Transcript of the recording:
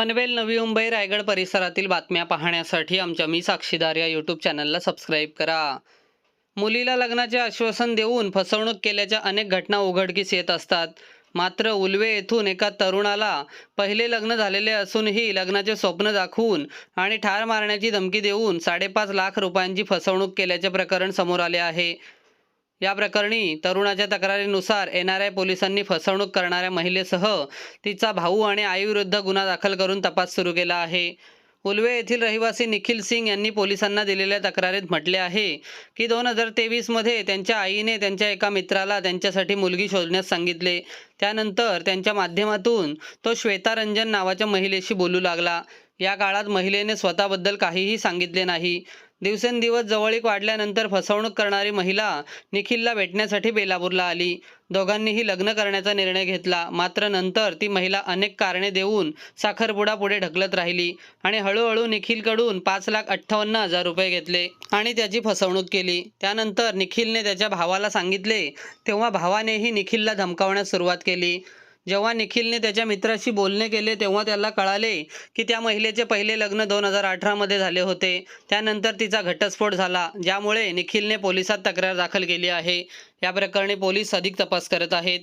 पनवेल नवी मुंबई रायगड परिसरातील बातम्या पाहण्यासाठी आमच्या मी साक्षीदार या यूट्यूब चॅनलला सबस्क्राईब करा. मुलीला लग्नाचे आश्वासन देऊन फसवणूक केल्याच्या अनेक घटना उघडकीस येत असतात. मात्र उलवे येथून एका तरुणाला पहिले लग्न झालेले असूनही लग्नाचे स्वप्न दाखवून आणि ठार मारण्याची धमकी देऊन साडेपाच लाख रुपयांची फसवणूक केल्याचे प्रकरण समोर आले आहे. या प्रकरणी तरुणाच्या तक्रारीनुसार एन आर आय पोलिसांनी फसवणूक करणाऱ्या महिलेसह तिचा भाऊ आणि आईविरुद्ध गुन्हा दाखल करून तपास सुरू केला आहे. उलवे येथील रहिवासी निखिल सिंग यांनी पोलिसांना दिलेल्या तक्रारीत म्हटले आहे की दोन हजार तेवीसमध्ये त्यांच्या आईने त्यांच्या एका मित्राला त्यांच्यासाठी मुलगी शोधण्यास सांगितले. त्यानंतर त्यांच्या माध्यमातून तो श्वेता रंजन नावाच्या महिलेशी बोलू लागला. या काळात महिलेने स्वतःबद्दल काहीही सांगितले नाही. दिवसेंदिवस जवळीक वाढल्यानंतर फसवणूक करणारी महिला निखिलला भेटण्यासाठी बेलापूरला आली. दोघांनीही लग्न करण्याचा निर्णय घेतला. मात्र नंतर ती महिला अनेक कारणे देऊन साखरपुडा पुढे ढकलत राहिली आणि हळूहळू निखिलकडून पाच लाख अठ्ठावन्न हजार रुपये घेतले आणि त्याची फसवणूक केली. त्यानंतर निखिलने त्याच्या भावाला सांगितले तेव्हा भावानेही निखिलला धमकावण्यास सुरुवात केली. जेव्हा निखिलने त्याच्या मित्राशी बोलणे केले तेव्हा त्याला कळाले की त्या महिलेचे पहिले लग्न दोन हजार अठरामध्ये झाले होते. त्यानंतर तिचा घटस्फोट झाला ज्यामुळे निखिलने पोलिसात तक्रार दाखल केली आहे. या प्रकरणी पोलीस अधिक तपास करत आहेत.